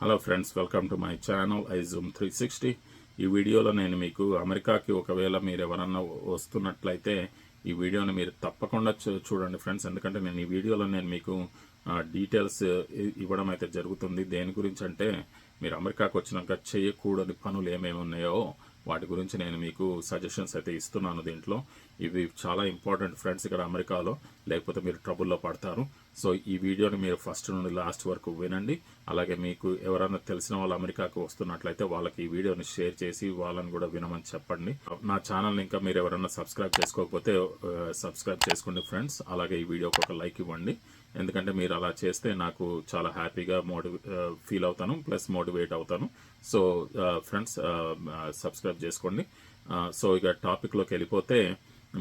Hello friends welcome to my channel iZoom three sixty ఈ వీడియోలో నేను మీకు అమెరికాకి ఒకవేళ మీరు ఎవరన్నా వస్తున్నట్లయితే ఈ వీడియోని మీరు తప్పకుండా చూ- చూడండి ఫ్రెండ్స్ ఎందుకంటే నేను ఈ వీడియోలో నేను మీకు డీటెయిల్స్ ఇవ్వడం అయితే జరుగుతుంది. దేని గురించి అంటే మీరు అమెరికాకి వచ్చినాక చేయకూడని పనులు ఏమేమి ఉన్నాయో వాటి గురించి నేను మీకు సజెషన్స్ అయితే ఇస్తున్నాను దీంట్లో. ఇవి చాలా ఇంపార్టెంట్ ఫ్రెండ్స్ ఇక్కడ అమెరికాలో లేకపోతే మీరు ట్రబుల్లో పడతారు. సో ఈ వీడియోని మీరు ఫస్ట్ నుండి లాస్ట్ వరకు వినండి. అలాగే మీకు ఎవరైనా తెలిసిన వాళ్ళు అమెరికాకు వస్తున్నట్లయితే వాళ్ళకి ఈ వీడియోని షేర్ చేసి వాళ్ళని కూడా వినమని చెప్పండి. నా ఛానల్ని ఇంకా మీరు ఎవరైనా సబ్స్క్రైబ్ చేసుకోకపోతే uh, సబ్స్క్రైబ్ చేసుకోండి ఫ్రెండ్స్ అలాగే ఈ వీడియోకి ఒక లైక్ ఇవ్వండి. ఎందుకంటే మీరు అలా చేస్తే నాకు చాలా హ్యాపీగా మోటివే ఫీల్ అవుతాను ప్లస్ మోటివేట్ అవుతాను. సో ఫ్రెండ్స్ సబ్స్క్రైబ్ చేసుకోండి. సో ఇక టాపిక్లోకి వెళ్ళిపోతే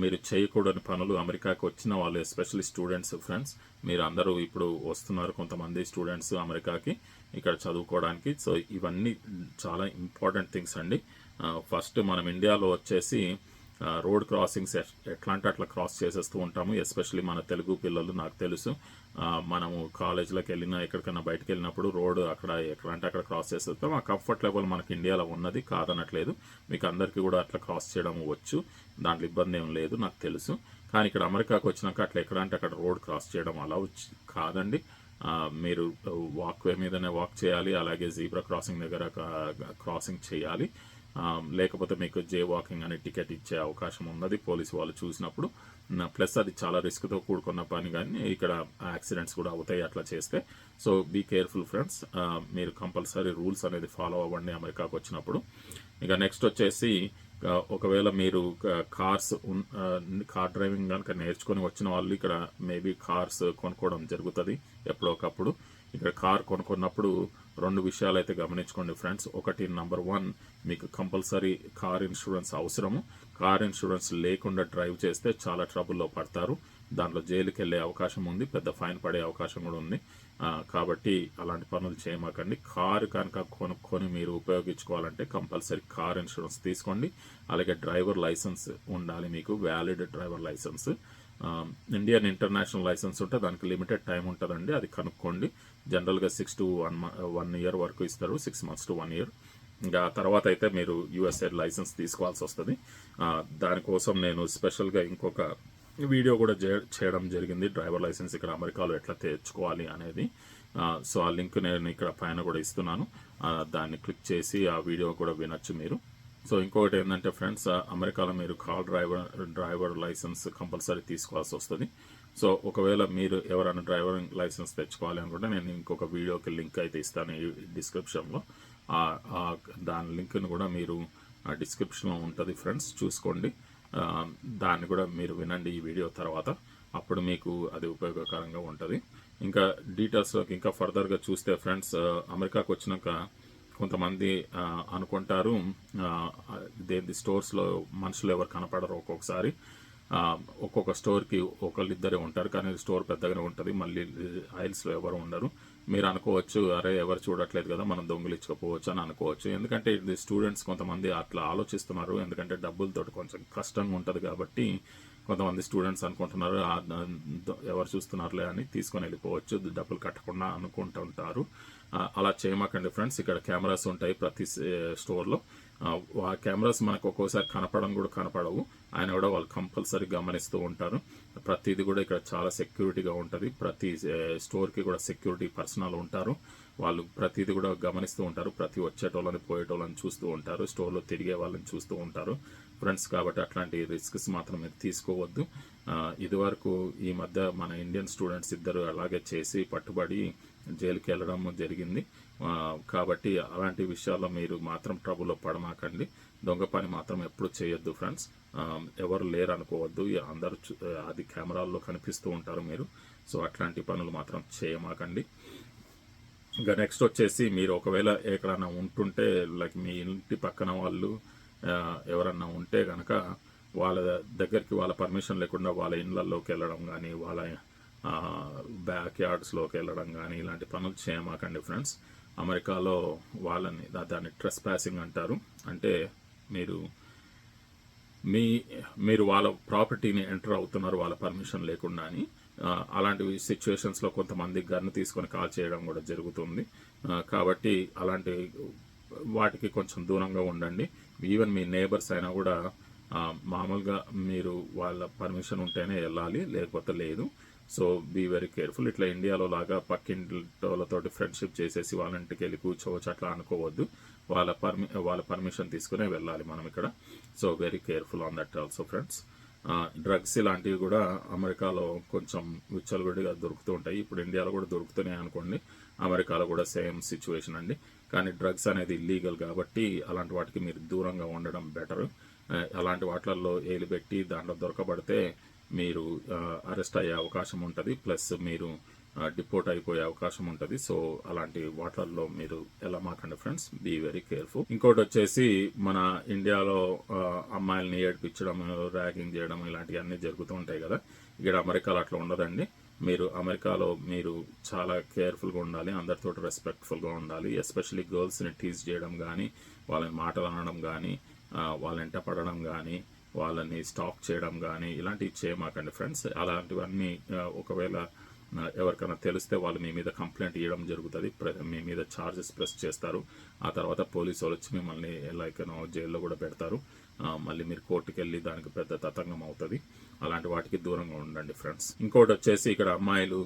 మీరు చేయకూడని పనులు అమెరికాకి వచ్చిన వాళ్ళు ఎస్పెషల్లీ స్టూడెంట్స్ ఫ్రెండ్స్ మీరు అందరూ ఇప్పుడు వస్తున్నారు కొంతమంది స్టూడెంట్స్ అమెరికాకి ఇక్కడ చదువుకోవడానికి. సో ఇవన్నీ చాలా ఇంపార్టెంట్ థింగ్స్ అండి. ఫస్ట్ మనం ఇండియాలో వచ్చేసి రోడ్ క్రాసింగ్స్ ఎట్లా అంటే అట్లా క్రాస్ చేసేస్తూ ఉంటాము ఎస్పెషల్లీ మన తెలుగు పిల్లలు నాకు తెలుసు. మనము కాలేజీలోకి వెళ్ళినా ఎక్కడికైనా బయటకు వెళ్ళినప్పుడు రోడ్ అక్కడ ఎక్కడంటే అక్కడ క్రాస్ చేసేస్తాం. ఆ కంఫర్ట్ లెవెల్ మనకి ఇండియాలో ఉన్నది కాదనట్లేదు. మీకు అందరికీ కూడా అట్లా క్రాస్ చేయడం వచ్చు. దాంట్లో ఇబ్బంది ఏం లేదు నాకు తెలుసు. కానీ ఇక్కడ అమెరికాకు వచ్చినాక అట్లా ఎక్కడ అంటే అక్కడ రోడ్ క్రాస్ చేయడం అలా కాదండి. మీరు మీరు వాక్వే మీదనే వాక్ చేయాలి అలాగే జీబ్రా క్రాసింగ్ దగ్గర క్రాసింగ్ చేయాలి. లేకపోతే మీకు జే వాకింగ్ అనే టికెట్ ఇచ్చే అవకాశం ఉన్నది. పోలీసు వాళ్ళు చూసినప్పుడు ప్లస్ అది చాలా రిస్క్తో కూడుకున్న పని కానీ ఇక్కడ యాక్సిడెంట్స్ కూడా అవుతాయి అట్లా చేస్తే. సో బీ కేర్ఫుల్ ఫ్రెండ్స్ మీరు కంపల్సరీ రూల్స్ అనేది ఫాలో అవ్వండి అమెరికాకు వచ్చినప్పుడు. ఇక నెక్స్ట్ వచ్చేసి ఒకవేళ మీరు కార్స్ కార్ డ్రైవింగ్ కనుక నేర్చుకొని వచ్చిన వాళ్ళు ఇక్కడ మేబీ కార్స్ కొనుక్కోవడం జరుగుతుంది ఎప్పుడో ఒకప్పుడు. ఇక్కడ కార్ కొనుక్కున్నప్పుడు రెండు విషయాలు అయితే గమనించుకోండి ఫ్రెండ్స్. ఒకటి నంబర్ వన్ మీకు కంపల్సరీ కార్ ఇన్సూరెన్స్ అవసరము. కార్ ఇన్సూరెన్స్ లేకుండా డ్రైవ్ చేస్తే చాలా ట్రబుల్లో పడతారు. దాంట్లో జైలుకి వెళ్ళే అవకాశం ఉంది పెద్ద ఫైన్ పడే అవకాశం కూడా ఉంది. కాబట్టి అలాంటి పనులు చేయమాకండి. కారు కనుక కొనుక్కొని మీరు ఉపయోగించుకోవాలంటే కంపల్సరీ కార్ ఇన్సూరెన్స్ తీసుకోండి. అలాగే డ్రైవర్ లైసెన్స్ ఉండాలి మీకు valid driver licence. Indian international licence ఉంటే దానికి లిమిటెడ్ టైం ఉంటుందండి. అది కనుక్కోండి. జనరల్గా six to one one year వరకు ఇస్తారు. Six months to one year ఇంకా తర్వాత అయితే మీరు యూఎస్ఏ లైసెన్స్ తీసుకోవాల్సి వస్తుంది. దానికోసం నేను స్పెషల్గా ఇంకొక వీడియో కూడా చే- చేయడం జరిగింది. డ్రైవర్ లైసెన్స్ ఇక్కడ అమెరికాలో ఎట్లా తెచ్చుకోవాలి అనేది. సో ఆ లింక్ నేను ఇక్కడ పైన కూడా ఇస్తున్నాను. దాన్ని క్లిక్ చేసి ఆ వీడియో కూడా వినొచ్చు మీరు. సో ఇంకొకటి ఏంటంటే ఫ్రెండ్స్ అమెరికాలో మీరు car driver driver licence compulsory తీసుకోవాల్సి వస్తుంది. సో ఒకవేళ మీరు ఎవరైనా డ్రైవర్ లైసెన్స్ తెచ్చుకోవాలి అనుకుంటే నేను ఇంకొక వీడియోకి లింక్ అయితే ఇస్తాను ఈ డిస్క్రిప్షన్లో. ఆ- దాని లింక్ను కూడా మీరు ఆ డిస్క్రిప్షన్లో ఉంటుంది ఫ్రెండ్స్ చూసుకోండి. దాన్ని కూడా మీరు వినండి ఈ వీడియో తర్వాత. అప్పుడు మీకు అది ఉపయోగకరంగా ఉంటుంది. ఇంకా డీటెయిల్స్లోకి ఇంకా ఫర్దర్గా చూస్తే ఫ్రెండ్స్ అమెరికాకు వచ్చినాక కొంతమంది అనుకుంటారు దేని స్టోర్స్లో మనుషులు ఎవరు కనపడరు ఒక్కొక్కసారి. ఒక్కొక్క స్టోర్కి ఒకళ్ళిద్దరే ఉంటారు కానీ స్టోర్ పెద్దగానే ఉంటుంది. మళ్ళీ ఐల్స్లో ఎవరు ఉండరు. మీరు అనుకోవచ్చు అరే ఎవరు చూడట్లేదు కదా మనం దొంగిలించుకోపోవచ్చు అని అనుకోవచ్చు. ఎందుకంటే ఇది స్టూడెంట్స్ కొంతమంది అట్లా ఆలోచిస్తున్నారు. ఎందుకంటే డబ్బులతో కొంచెం కష్టంగా ఉంటుంది కాబట్టి కొంతమంది స్టూడెంట్స్ అనుకుంటున్నారు ఎవరు చూస్తున్నారులే అని తీసుకొని వెళ్ళిపోవచ్చు. డబ్బులు కట్టకుండా అనుకుంటుంటారు. అలా చేయమాకండి ఫ్రెండ్స్. ఇక్కడ కెమెరాస్ ఉంటాయి ప్రతి స్టోర్లో. ఆ కెమెరాస్ మనకు ఒక్కోసారి కనపడడం కూడా కనపడవు. ఆయన కూడా వాళ్ళు కంపల్సరీ గమనిస్తూ ఉంటారు. ప్రతిది కూడా ఇక్కడ చాలా సెక్యూరిటీగా ఉంటుంది. ప్రతి స్టోర్కి కూడా సెక్యూరిటీ పర్సనల్ ఉంటారు. వాళ్ళు ప్రతిది కూడా గమనిస్తూ ఉంటారు. ప్రతి వచ్చేటోళ్ళని పోయేటోళ్ళని చూస్తూ ఉంటారు. స్టోర్లో తిరిగే వాళ్ళని చూస్తూ ఉంటారు. ఫ్రెండ్స్ కాబట్టి అట్లాంటి రిస్క్స్ మాత్రం మీరు తీసుకోవద్దు. ఇదివరకు ఈ మధ్య మన ఇండియన్ స్టూడెంట్స్ ఇద్దరు అలాగే చేసి పట్టుబడి జైలుకి వెళ్ళడం జరిగింది కాబట్టి అలాంటి విషయాల్లో మీరు మాత్రం ట్రబుల్లో పడమాకండి. దొంగ పని మాత్రం ఎప్పుడు చేయొద్దు ఫ్రెండ్స్. ఎవరు లేరు అనుకోవద్దు ఇక అందరూ అది కెమెరాల్లో కనిపిస్తూ ఉంటారు మీరు. సో అట్లాంటి పనులు మాత్రం చేయమాకండి. ఇంకా నెక్స్ట్ వచ్చేసి మీరు ఒకవేళ ఎక్కడన్నా ఉంటుంటే లైక్ మీ ఇంటి పక్కన వాళ్ళు ఎవరన్నా ఉంటే కనుక వాళ్ళ దగ్గరికి వాళ్ళ పర్మిషన్ లేకుండా వాళ్ళ ఇళ్ళల్లోకి వెళ్ళడం కానీ వాళ్ళ బ్యాక్ యార్డ్స్లోకి వెళ్ళడం కానీ ఇలాంటి పనులు చేయమాకండి ఫ్రెండ్స్. అమెరికాలో వాళ్ళని దాన్ని ట్రెస్ ప్యాసింగ్ అంటారు. అంటే మీరు మీ మీరు వాళ్ళ ప్రాపర్టీని ఎంటర్ అవుతున్నారు వాళ్ళ పర్మిషన్ లేకుండా అని. ఆ, అలాంటి సిచ్యువేషన్స్లో కొంతమంది గన్ను తీసుకొని కాల్ చేయడం కూడా జరుగుతుంది. కాబట్టి అలాంటి వాటికి కొంచెం దూరంగా ఉండండి. ఈవెన్ మీ నేబర్స్ అయినా కూడా మామూలుగా మీరు వాళ్ళ పర్మిషన్ ఉంటేనే వెళ్ళాలి లేకపోతే లేదు. సో బీ వెరీ కేర్ఫుల్ ఇట్లా ఇండియాలో లాగా పక్కింటితోటి ఫ్రెండ్షిప్ చేసేసి వాళ్ళ ఇంటికి వెళ్ళి కూర్చోవచ్చు అట్లా అనుకోవద్దు. వాళ్ళ పర్మి వాళ్ళ పర్మిషన్ తీసుకునే వెళ్ళాలి మనం ఇక్కడ. So very careful on that also friends drugs ఇలాంటివి కూడా అమెరికాలో కొంచెం విచ్చలవిడిగా దొరుకుతూ ఉంటాయి. ఇప్పుడు ఇండియాలో కూడా దొరుకుతున్నాయి అనుకోండి. అమెరికాలో కూడా సేమ్ సిచ్యువేషన్ అండి. కానీ డ్రగ్స్ అనేది ఇల్లీగల్ కాబట్టి అలాంటి వాటికి మీరు దూరంగా ఉండడం బెటర్ అలాంటి వాటిల్లో ఏలిపెట్టి దాంట్లో దొరకబడితే మీరు అరెస్ట్ అయ్యే అవకాశం ఉంటుంది. ప్లస్ మీరు డిపోర్ట్ అయిపోయే అవకాశం ఉంటుంది. సో అలాంటి వాటర్లో మీరు ఎలా మాకండి ఫ్రెండ్స్? Be very careful. ఇంకోటి వచ్చేసి మన ఇండియాలో అమ్మాయిలని అమ్మాయిల్ని ఏడిపించడం ర్యాగింగ్ చేయడం ఇలాంటివన్నీ జరుగుతూ ఉంటాయి కదా. ఇక్కడ అమెరికాలో అట్లా ఉండదండి. మీరు అమెరికాలో మీరు చాలా కేర్ఫుల్గా ఉండాలి. అందరితో రెస్పెక్ట్ఫుల్గా ఉండాలి. ఎస్పెషలీ గర్ల్స్ని టీజ్ చేయడం కానీ వాళ్ళని మాటలు అనడం కానీ వాళ్ళ పడడం కానీ వాళ్ళని స్టాక్ చేయడం కానీ ఇలాంటివి చేయమాకండి ఫ్రెండ్స్. అలాంటివన్నీ ఒకవేళ ఎవరికైనా తెలిస్తే వాళ్ళు మీ మీద కంప్లైంట్ ఇవ్వడం జరుగుతుంది. మీ మీద ఛార్జెస్ ప్రెస్ చేస్తారు. ఆ తర్వాత పోలీసు వాళ్ళు వచ్చి మిమ్మల్ని లైక్ జైల్లో కూడా పెడతారు. మళ్ళీ మీరు కోర్టుకి వెళ్ళి దానికి పెద్ద తతంగం అవుతుంది. అలాంటి వాటికి దూరంగా ఉండండి ఫ్రెండ్స్. ఇంకోటి వచ్చేసి ఇక్కడ అమ్మాయిలు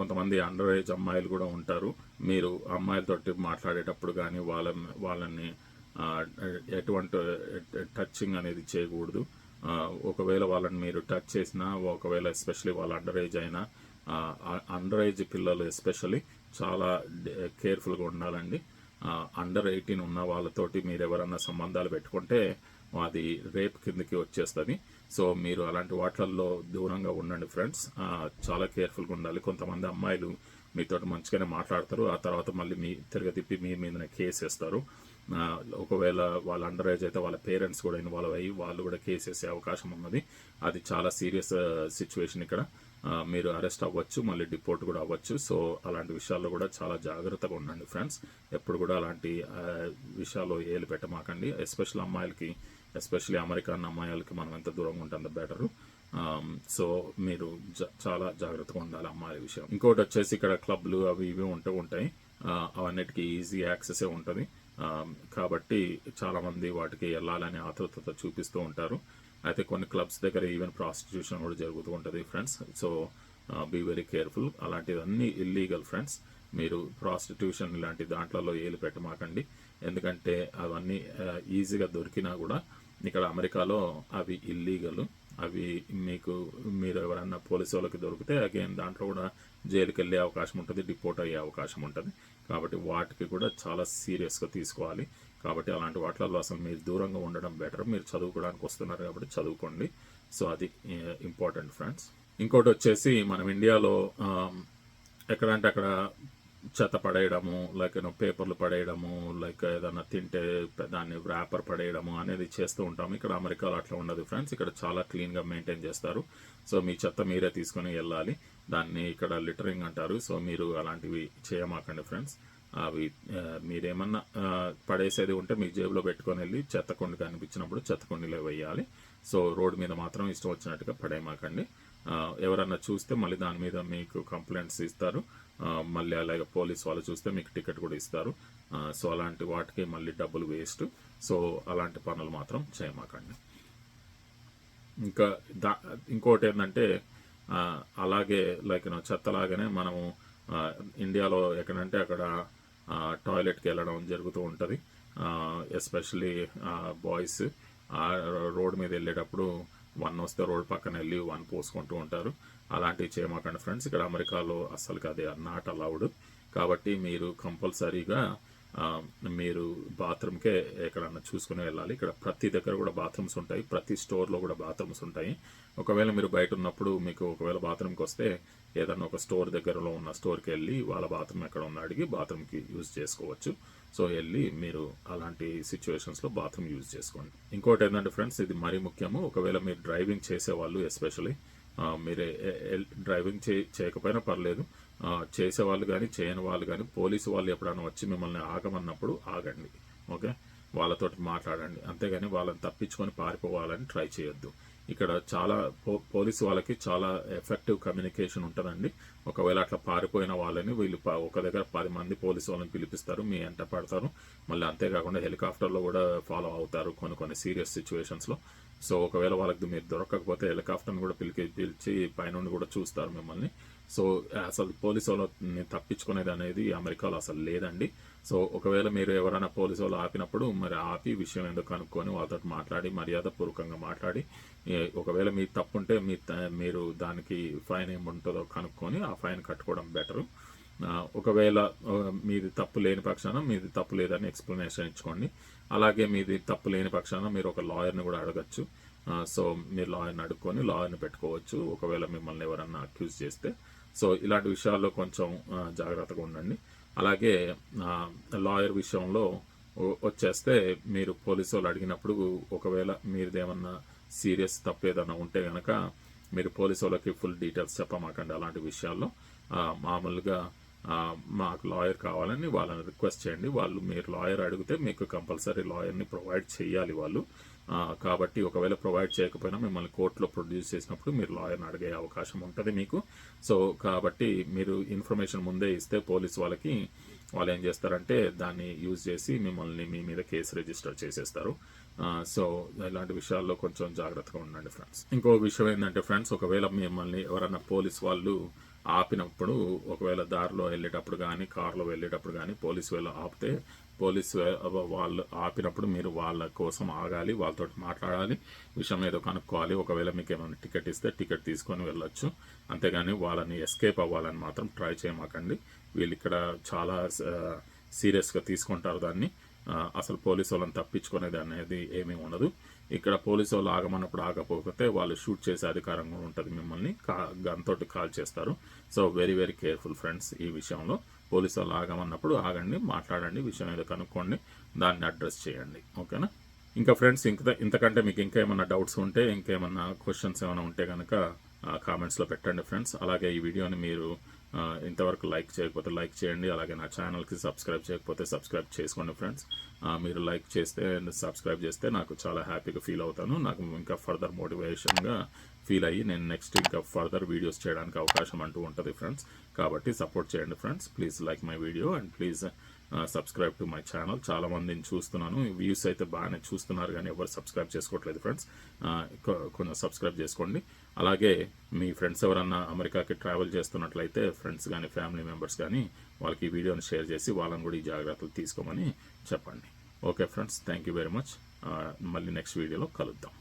కొంతమంది అండర్ ఏజ్ అమ్మాయిలు కూడా ఉంటారు. మీరు అమ్మాయిలతోటి మాట్లాడేటప్పుడు కానీ వాళ్ళ వాళ్ళని ఎటువంటి టచింగ్ అనేది చేయకూడదు. ఒకవేళ వాళ్ళని మీరు టచ్ చేసినా ఒకవేళ ఎస్పెషలీ వాళ్ళ అండర్ ఏజ్ అయినా అండర్ ఏజ్ పిల్లలు ఎస్పెషల్లీ చాలా కేర్ఫుల్గా ఉండాలండి. అండర్ ఎయిటీన్ ఉన్న వాళ్ళతోటి మీరు ఎవరన్నా సంబంధాలు పెట్టుకుంటే అది రేప్ కిందకి వచ్చేస్తుంది. సో మీరు అలాంటి వాటిల్లో దూరంగా ఉండండి ఫ్రెండ్స్. చాలా కేర్ఫుల్గా ఉండాలి. కొంతమంది అమ్మాయిలు మీతో మంచిగానే మాట్లాడతారు. ఆ తర్వాత మళ్ళీ మీ తిరగతిప్పి మీ మీదనే కేసు వేస్తారు ఒకవేళ వాళ్ళ అండర్ ఏజ్ అయితే వాళ్ళ పేరెంట్స్ కూడా ఇన్వాల్వ్ అయ్యి వాళ్ళు కూడా కేసు వేసే అవకాశం ఉన్నది. అది చాలా సీరియస్ సిచ్యువేషన్ uh, ఇక్కడ. మీరు అరెస్ట్ అవ్వచ్చు మళ్ళీ డిపోర్ట్ కూడా అవ్వచ్చు. సో అలాంటి విషయాల్లో కూడా చాలా జాగ్రత్తగా ఉండండి ఫ్రెండ్స్ ఎప్పుడు కూడా అలాంటి విషయాలు ఏలు పెట్టమాకండి. ఎస్పెషల్ అమ్మాయిలకి ఎస్పెషల్లీ అమెరికన్ అమ్మాయిలకి మనం ఎంత దూరంగా ఉంటుందో బెటరు సో మీరు జా- చాలా జాగ్రత్తగా ఉండాలి అమ్మాయిల విషయం. ఇంకోటి వచ్చేసి ఇక్కడ క్లబ్లు అవి ఇవి ఉంటూ ఉంటాయి. అవన్నిటికీ ఈజీ యాక్సెసే ఉంటుంది. కాబట్టి చాలామంది వాటికి వెళ్ళాలని ఆతృతత చూపిస్తూ ఉంటారు. అయితే కొన్ని క్లబ్స్ దగ్గర ఈవెన్ ప్రాస్టిట్యూషన్ కూడా జరుగుతూ ఉంటుంది friends. So be very careful. అలాంటివన్నీ ఇల్లీగల్ ఫ్రెండ్స్. మీరు ప్రాస్టిట్యూషన్ ఇలాంటి దాంట్లలో ఏలు పెట్టమాకండి. ఎందుకంటే అవన్నీ ఈజీగా దొరికినా కూడా ఇక్కడ అమెరికాలో అవి ఇల్లీగల్. అవి మీకు మీరు ఎవరన్నా పోలీసు వాళ్ళకి దొరికితే అగైన్ దాంట్లో కూడా జైలుకి వెళ్ళే అవకాశం ఉంటుంది డిపోర్ట్ అయ్యే అవకాశం ఉంటుంది. కాబట్టి వాటికి కూడా చాలా సీరియస్గా తీసుకోవాలి. కాబట్టి అలాంటి వాటిలలో అసలు మీరు దూరంగా ఉండడం బెటర్. మీరు చదువుకోవడానికి వస్తున్నారు కాబట్టి చదువుకోండి. సో అది ఇంపార్టెంట్ ఫ్రెండ్స్. ఇంకోటి వచ్చేసి మనం ఇండియాలో ఎక్కడంటే అక్కడ చెత్త పడేయడము లైక్ పేపర్లు పడేయడము లైక్ ఏదైనా తింటే దాన్ని ర్యాపర్ పడేయడము అనేది చేస్తూ ఉంటాము ఇక్కడ అమెరికాలో అట్లా ఉండదు ఫ్రెండ్స్. ఇక్కడ చాలా క్లీన్గా మెయింటైన్ చేస్తారు. సో మీ చెత్త మీరే తీసుకొని వెళ్ళాలి. దాన్ని ఇక్కడ లిటరింగ్ అంటారు. సో మీరు అలాంటివి చేయమాకండి ఫ్రెండ్స్. అవి మీరేమన్నా పడేసేది ఉంటే మీ జేబులో పెట్టుకొని వెళ్ళి చెత్తకుండి కనిపించినప్పుడు చెత్తకుండిలో వేయాలి. సో రోడ్డు మీద మాత్రం ఇష్టం వచ్చినట్టుగా పడేయమాకండి ఎవరన్నా చూస్తే మళ్ళీ దాని మీద మీకు కంప్లైంట్స్ ఇస్తారు. మళ్ళీ అలాగే పోలీస్ వాళ్ళు చూస్తే మీకు టికెట్ కూడా ఇస్తారు. సో అలాంటి వాటికి మళ్ళీ డబ్బులు వేస్ట్. సో అలాంటి పనులు మాత్రం చేయమాకండి. ఇంకా దా ఇంకోటి ఏంటంటే అలాగే లైక్ చెత్తలాగానే మనము ఇండియాలో ఎక్కడంటే అక్కడ టాయిలెట్కి వెళ్ళడం జరుగుతూ ఉంటుంది. ఎస్పెషలీ బాయ్స్ ఆ రోడ్ మీద వెళ్ళేటప్పుడు వన్ వస్తే రోడ్ పక్కన వెళ్ళి వన్ పోసుకుంటూ ఉంటారు. అలాంటివి చేయమాకండి ఫ్రెండ్స్ ఇక్కడ అమెరికాలో అస్సలు అది నాట్ అలౌడ్ కాబట్టి మీరు కంపల్సరీగా మీరు బాత్రూమ్కే ఎక్కడన్నా చూసుకుని వెళ్ళాలి. ఇక్కడ ప్రతి దగ్గర కూడా బాత్రూమ్స్ ఉంటాయి. ప్రతి స్టోర్లో కూడా బాత్రూమ్స్ ఉంటాయి. ఒకవేళ మీరు బయట ఉన్నప్పుడు మీకు ఒకవేళ బాత్రూమ్కి వస్తే ఏదన్నా ఒక స్టోర్ దగ్గరలో ఉన్న స్టోర్కి వెళ్ళి వాళ్ళ బాత్రూమ్ ఎక్కడ ఉన్న అడిగి బాత్రూమ్కి యూజ్ చేసుకోవచ్చు. సో వెళ్ళి మీరు అలాంటి సిచ్యువేషన్స్లో బాత్రూమ్ యూజ్ చేసుకోండి. ఇంకోటి ఏంటంటే ఫ్రెండ్స్ ఇది మరీ ముఖ్యము. ఒకవేళ మీరు డ్రైవింగ్ చేసేవాళ్ళు ఎస్పెషల్లీ మీరు డ్రైవింగ్ చే చేయకపోయినా పర్లేదు. చేసేవాళ్ళు కానీ చేయని వాళ్ళు కానీ పోలీసు వాళ్ళు ఎప్పుడైనా వచ్చి మిమ్మల్ని ఆగమన్నప్పుడు ఆగండి ఓకే? వాళ్ళతోటి మాట్లాడండి. అంతేగాని వాళ్ళని తప్పించుకొని పారిపోవాలని ట్రై చేయొద్దు. ఇక్కడ చాలా పో పోలీసు వాళ్ళకి చాలా ఎఫెక్టివ్ కమ్యూనికేషన్ ఉంటుందండి. ఒకవేళ అట్లా పారిపోయిన వాళ్ళని వీళ్ళు ఒక దగ్గర పది మంది పోలీసు వాళ్ళని పిలిపిస్తారు మీ ఎంట పడతారు. మళ్ళీ అంతేకాకుండా హెలికాప్టర్లో కూడా ఫాలో అవుతారు కొన్ని కొన్ని సీరియస్ సిచ్యువేషన్స్లో సో ఒకవేళ వాళ్ళకి మీరు దొరకకపోతే హెలికాప్టర్ని కూడా పిలిచి పిలిచి పైనుండి కూడా చూస్తారు మిమ్మల్ని. సో అసలు పోలీసు వాళ్ళని తప్పించుకునేది అనేది అమెరికాలో అసలు లేదండి. సో ఒకవేళ మీరు ఎవరైనా పోలీసు వాళ్ళు ఆపినప్పుడు మరి ఆపి విషయం ఎందుకు కనుక్కొని వాళ్ళతో మాట్లాడి మర్యాదపూర్వకంగా మాట్లాడి ఒకవేళ మీ తప్పు ఉంటే మీ మీరు దానికి ఫైన్ ఏముంటుందో కనుక్కొని ఆ ఫైన్ కట్టుకోవడం బెటరు. ఒకవేళ మీది తప్పు లేని పక్షాన మీది తప్పు లేదని ఎక్స్ప్లెనేషన్ ఇచ్చుకోండి. అలాగే మీది తప్పు లేని పక్షాన మీరు ఒక లాయర్ని కూడా అడగచ్చు. సో మీరు లాయర్ని అడుక్కొని లాయర్ని పెట్టుకోవచ్చు. ఒకవేళ మిమ్మల్ని ఎవరన్నా అక్యూజ్ చేస్తే సో ఇలాంటి విషయాల్లో కొంచెం జాగ్రత్తగా ఉండండి. అలాగే లాయర్ విషయంలో వచ్చేస్తే మీరు పోలీసు వాళ్ళు అడిగినప్పుడు ఒకవేళ మీరుదేమన్నా సీరియస్ తప్పేదన్నా ఉంటే కనుక మీరు పోలీసు వాళ్ళకి ఫుల్ డీటెయిల్స్ చెప్పమాకండి అలాంటి విషయాల్లో. మామూలుగా మాకు లాయర్ కావాలని వాళ్ళని రిక్వెస్ట్ చేయండి. వాళ్ళు మీరు లాయర్ అడిగితే మీకు కంపల్సరీ లాయర్ని ప్రొవైడ్ చేయాలి వాళ్ళు. కాబట్టి ఒకవేళ ప్రొవైడ్ చేయకపోయినా మిమ్మల్ని కోర్టులో ప్రొడ్యూస్ చేసినప్పుడు మీరు లాయర్ని అడిగే అవకాశం ఉంటుంది మీకు. సో కాబట్టి మీరు ఇన్ఫర్మేషన్ ముందే ఇస్తే పోలీస్ వాళ్ళకి వాళ్ళు ఏం చేస్తారంటే దాన్ని యూజ్ చేసి మిమ్మల్ని మీ మీద కేసు రిజిస్టర్ చేసేస్తారు. సో ఇలాంటి విషయాల్లో కొంచెం జాగ్రత్తగా ఉండండి ఫ్రెండ్స్. ఇంకో విషయం ఏంటంటే ఫ్రెండ్స్ ఒకవేళ మిమ్మల్ని ఎవరైనా పోలీస్ వాళ్ళు ఆపినప్పుడు ఒకవేళ దారిలో వెళ్ళేటప్పుడు కానీ కార్లో వెళ్ళేటప్పుడు కానీ పోలీసు వాళ్ళు ఆపితే పోలీస్ వాళ్ళు ఆపినప్పుడు మీరు వాళ్ళ కోసం ఆగాలి వాళ్ళతో మాట్లాడాలి విషయం ఏదో కనుక్కోవాలి ఒకవేళ మీకు ఏమైనా టికెట్ ఇస్తే టికెట్ తీసుకొని వెళ్ళొచ్చు. అంతేగాని వాళ్ళని ఎస్కేప్ అవ్వాలని మాత్రం ట్రై చేయమాకండి. వీళ్ళు ఇక్కడ చాలా సీరియస్గా తీసుకుంటారు దాన్ని. అసలు పోలీసు వాళ్ళని తప్పించుకునేది అనేది ఏమీ ఉండదు. ఇక్కడ పోలీసు వాళ్ళు ఆగమన్నప్పుడు ఆగకపోతే వాళ్ళు షూట్ చేసే అధికారం కూడా ఉంటుంది మిమ్మల్ని. కా గన్ తోటి కాల్ చేస్తారు. So very very careful friends ఈ విషయంలో. పోలీసు వాళ్ళు ఆగమన్నప్పుడు ఆగండి మాట్లాడండి విషయం ఏదో కనుక్కోండి దాన్ని అడ్రస్ చేయండి. ఓకేనా? ఇంకా ఫ్రెండ్స్ ఇంకా ఇంతకంటే మీకు ఇంకా ఏమైనా డౌట్స్ ఉంటే ఇంకేమైనా క్వశ్చన్స్ ఏమైనా ఉంటే కనుక కామెంట్స్లో పెట్టండి ఫ్రెండ్స్. అలాగే ఈ వీడియోని మీరు ఇంతవరకు లైక్ చేయకపోతే లైక్ చేయండి. అలాగే నా ఛానల్కి సబ్స్క్రైబ్ చేయకపోతే సబ్స్క్రైబ్ చేసుకోండి ఫ్రెండ్స్. మీరు లైక్ చేస్తే సబ్స్క్రైబ్ చేస్తే నాకు చాలా హ్యాపీగా ఫీల్ అవుతాను. నాకు ఇంకా ఫర్దర్ మోటివేషన్గా ఫీల్ అయ్యి నేను నెక్స్ట్ ఇంకా ఫర్దర్ వీడియోస్ చేయడానికి అవకాశం అంటూ ఉంటుంది ఫ్రెండ్స్ కాబట్టి సపోర్ట్ చేయండి friends please like my video and please subscribe to my channel చాలా మందిని చూస్తున్నాను. వ్యూస్ అయితే బాగానే చూస్తున్నారు కానీ ఎవరు సబ్స్క్రైబ్ చేసుకోవట్లేదు ఫ్రెండ్స్ uh, కొంచెం సబ్స్క్రైబ్ చేసుకోండి. అలాగే మీ ఫ్రెండ్స్ ఎవరన్నా అమెరికాకి ట్రావెల్ చేస్తున్నట్లయితే ఫ్రెండ్స్ కానీ ఫ్యామిలీ మెంబర్స్ కానీ వాళ్ళకి ఈ వీడియోని షేర్ చేసి వాళ్ళని కూడా ఈ జాగ్రత్తలు తీసుకోమని చెప్పండి. Okay friends thank you very much మళ్ళీ నెక్స్ట్ వీడియోలో కలుద్దాం.